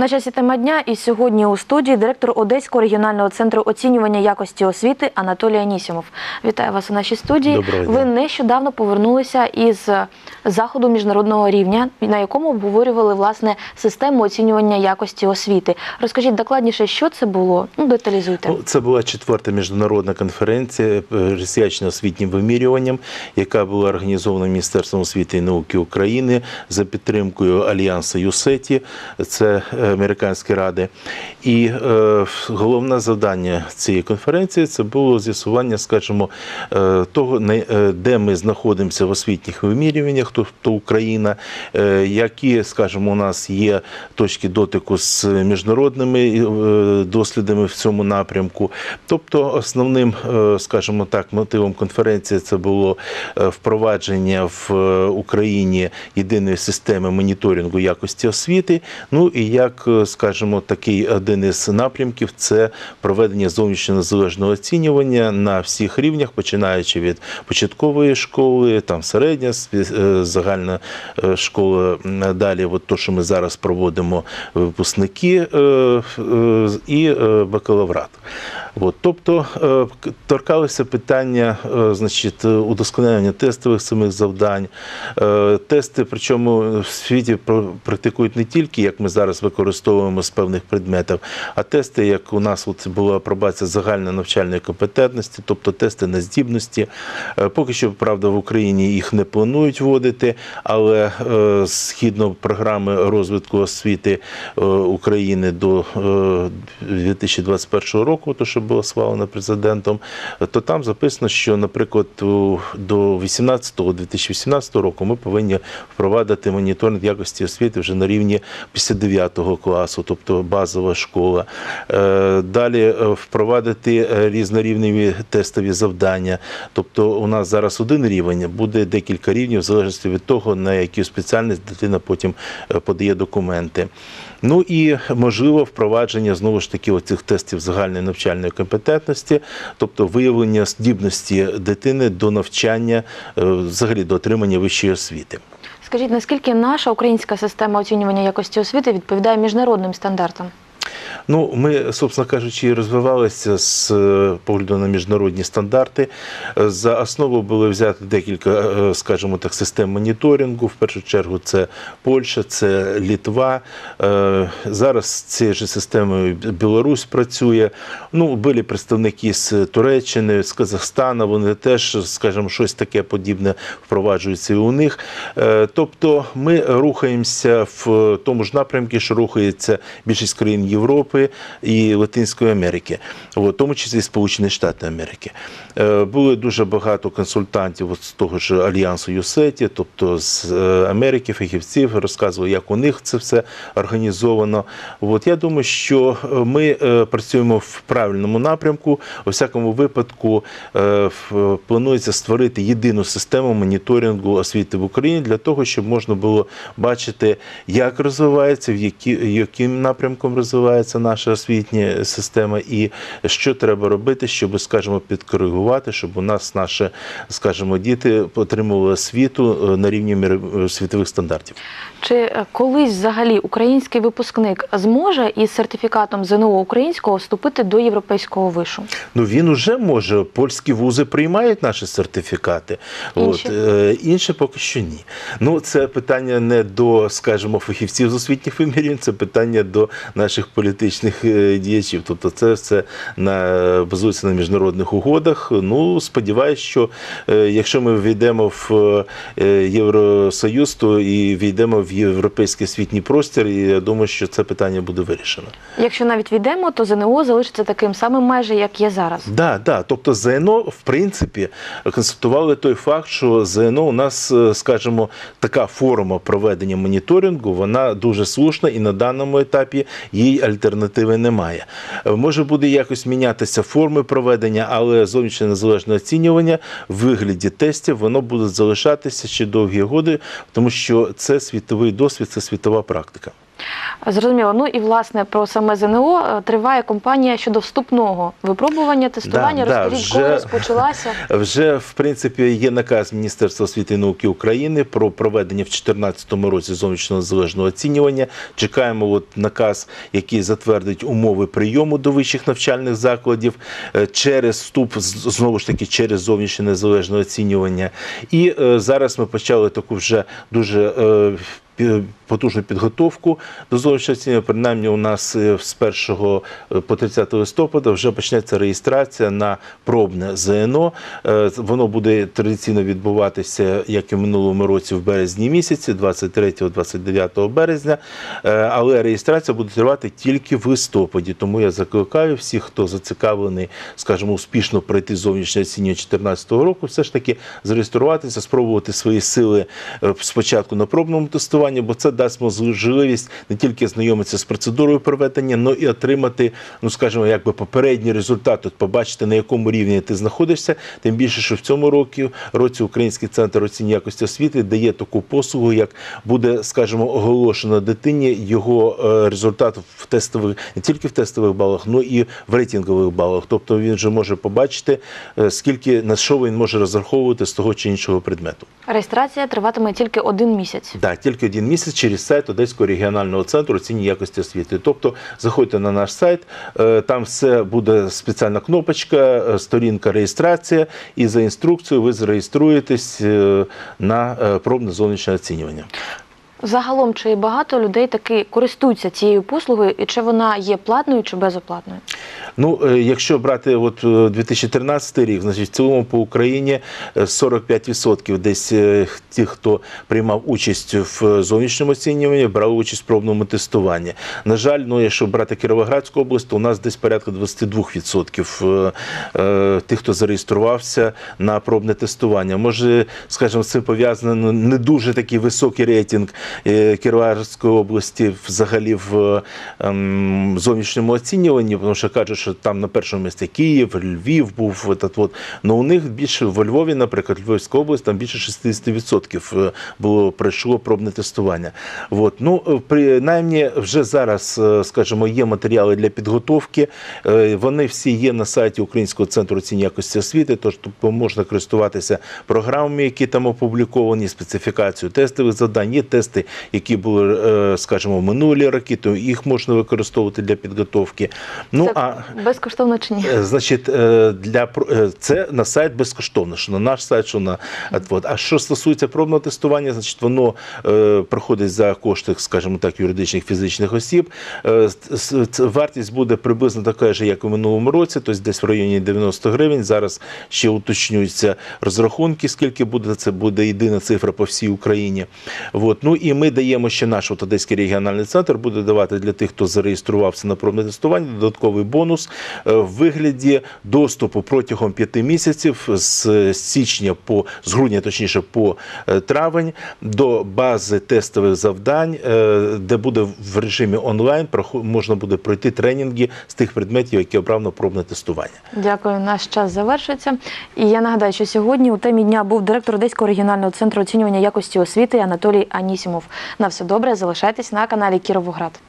На часі тема дня і сьогодні у студії директор Одеського регіонального центру оцінювання якості освіти Анатолій Анісімов. Вітаю вас у нашій студії. Доброго дня. Ви нещодавно повернулися із заходу міжнародного рівня, на якому обговорювали власне систему оцінювання якості освіти. Розкажіть докладніше, що це було? Ну, деталізуйте. Ну, Це була четверта міжнародна конференція е, присвячена освітнім вимірюванням, яка була організована Міністерством освіти і науки України за підтримкою Альянсу ЮСЕТІ, це Американські ради. І е, головне завдання цієї конференції це було з'ясування, скажімо, е, того, е, де ми знаходимося в освітніх вимірюваннях, тобто Україна, які, скажімо, у нас є точки дотику з міжнародними дослідами в цьому напрямку. Тобто, основним, скажімо так, мотивом конференції це було впровадження в Україні єдиної системи моніторингу якості освіти. Ну і як, скажімо, такий один із напрямків це проведення зовнішнього незалежного оцінювання на всіх рівнях, починаючи від початкової школи, там середня е, загальна е, школа. Далі, от то, що ми зараз проводимо, випускники е, е, і е, бакалаврат. От, тобто е, торкалися питання е, значить, удосконалення тестових самих завдань. Е, Тести, причому в світі практикують не тільки, як ми зараз використовуємо з певних предметів, а тести, як у нас от була апробація загальної навчальної компетентності, тобто тести на здібності. Поки що, правда, в Україні їх не планують вводити, але згідно програми розвитку освіти України до е, 2021 року, то що було схвалено президентом, то там записано, що, наприклад, до 2018-2018 року ми повинні впровадити моніторинг якості освіти вже на рівні після 9 класу, тобто базова школа. Е, Далі е, впровадити різнорівневі тестові завдання. Тобто у нас зараз один рівень, буде декілька рівнів, в залежності від того, на яку спеціальність дитина потім е, подає документи. Ну і можливо впровадження знову ж таки оцих тестів загальної навчальної компетентності, тобто виявлення здібності дитини до навчання, е, взагалі до отримання вищої освіти. Скажіть, наскільки наша українська система оцінювання якості освіти відповідає міжнародним стандартам? Ну, ми, собственно кажучи, розвивалися з е, погляду на міжнародні стандарти. Е, За основу були взяти декілька, е, скажімо так, систем моніторингу. В першу чергу це Польща, це Літва. Зараз цією ж системою Білорусь працює. Ну, були представники з Туреччини, з Казахстана. Вони теж, скажімо, щось таке подібне впроваджується і у них. Тобто ми рухаємося в тому ж напрямку, що рухається більшість країн Європи і Латинської Америки, в тому числі Сполучені Штати Америки. Е, Було дуже багато консультантів з того ж альянсу ЮСЕТі, тобто з е, Америки, фахівців, розказували, як у них це все організовано. От я думаю, що е, ми працюємо в правильному напрямку. У всякому випадку планується створити єдину систему моніторингу освіти в Україні для того, щоб можна було бачити, як розвивається, в які, яким напрямком розвивається наша освітня система, і що треба робити, щоб, скажімо, підкоригувати, щоб у нас наші, скажімо, діти отримували освіту е, на рівні світових стандартів. Чи е, колись взагалі український випускник зможе із сертифікатом ЗНО українського вступити до європейського вишу? Ну він уже може. Польські вузи приймають наші сертифікати. Інші? От е, інші поки що ні. Ну це питання не до, скажімо, фахівців з освітніх вимірів, це питання до наших політичних е, діячів. Тобто, це все на базується на міжнародних угодах. Ну сподіваюсь, що е, якщо ми війдемо в е, Євросоюз, то і війдемо в європейський освітній простір, і я думаю, що це питання буде вирішено. Якщо навіть війдемо, то ЗНО залишиться таким самим, майже як є зараз. Да, да. Тобто ЗНО, в принципі, констатували той факт, що ЗНО у нас, скажімо, така форма проведення моніторингу, вона дуже слушна і на даному етапі їй альтернативи немає. Е, Може буде якось мінятися форми проведення, але зовнішнє незалежне оцінювання в вигляді тестів воно буде залишатися ще довгі годи, тому що це світовий досвід, це світова практика. Зрозуміло. Ну і власне про саме ЗНО е, триває кампанія щодо вступного випробування, тестування. Да, да, Розкажіть, вже- коли розпочалася? Вже в принципі є наказ Міністерства освіти і науки України про проведення в 2014 році зовнішнього незалежного оцінювання. Чекаємо от наказ, який затвердить умови прийому до вищих навчальних закладів е, через вступ знову ж таки через зовнішнє незалежне оцінювання. І е, зараз ми почали таку вже дуже. е, Потужну підготовку до зовнішнього оцінювання. Принаймні, у нас е, з 1 по 30 листопада вже почнеться реєстрація на пробне ЗНО. Е, Воно буде традиційно відбуватися, як і в минулому році, в березні місяці, 23-29 березня. Е, Але реєстрація буде тривати тільки в листопаді. Тому я закликаю всіх, хто зацікавлений, скажімо, успішно пройти зовнішнє оцінювання 2014 року, все ж таки зареєструватися, спробувати свої сили е, спочатку на пробному тестуванні, бо це дасть можливість не тільки знайомитися з процедурою проведення, але і отримати, ну скажімо, якби попередній результат, от побачити на якому рівні ти знаходишся. Тим більше, що в цьому році, році Український центр оцінювання якості освіти дає таку послугу, як буде, скажімо, оголошено дитині його е, результат в тестових, не тільки в тестових балах, але і в рейтингових балах. Тобто він вже може побачити, е, скільки на що він може розраховувати з того чи іншого предмету. Реєстрація триватиме тільки один місяць. Да, тільки один місяць через сайт Одеського регіонального центру оцінювання якості освіти. Тобто заходьте на наш сайт, е, там все буде спеціальна кнопочка, е, сторінка реєстрація, і за інструкцією ви зареєструєтесь е, на пробне зовнішнє оцінювання. Загалом, чи багато людей таки користуються цією послугою, і чи вона є платною чи безоплатною? Ну, е, якщо брати от е, 2013 рік, значить в цілому по Україні е, 45% десь е, ті, хто приймав участь в зовнішньому оцінюванні, брали участь в пробному тестуванні. На жаль, ну якщо брати Кіровоградську область, то у нас десь порядка 22% е, е, тих, хто зареєструвався на пробне тестування. Може, скажімо, цим пов'язано ну, не дуже такий високий рейтинг е, Кіровоградської області взагалі в ем, зовнішньому оцінюванні, тому що кажуть, що там на першому місці Київ, Львів був. Этот от. Но у них більше в Львові, наприклад, Львівська область, там більше 60% було пройшло пробне тестування. От. Ну, е, принаймні, вже зараз, е, скажімо, є матеріали для підготовки. Е, Вони всі є на сайті Українського центру оцінювання якості освіти, тож можна користуватися програмами, які там опубліковані, специфікацією тестових завдань. Є тести, які були, е, скажімо, в минулі роки, то їх можна використовувати для підготовки. Ну, а безкоштовно чи ні? Е, Значить, е, для е, це на сайт безкоштовно, що на наш сайт, що на от. А що стосується пробного тестування, значить воно проходить за кошти, скажімо так, юридичних фізичних осіб. Вартість буде приблизно така ж, як у минулому році, тобто десь в районі 90 гривень. Зараз ще уточнюються розрахунки, скільки буде. Це буде єдина цифра по всій Україні. От. Ну і ми даємо ще наш от Одеський регіональний центр буде давати для тих, хто зареєструвався на пробне тестування, додатковий бонус е, в вигляді доступу протягом п'яти місяців з січня по з грудня, точніше, по е, травень, до бази тестових завдань, е, де буде в режимі онлайн можна буде пройти тренінги з тих предметів, які обрав на пробне тестування. Дякую, наш час завершується. І я нагадаю, що сьогодні у темі дня був директор Одеського регіонального центру оцінювання якості освіти Анатолій Анісімов. На все добре, залишайтесь на каналі Кіровоград.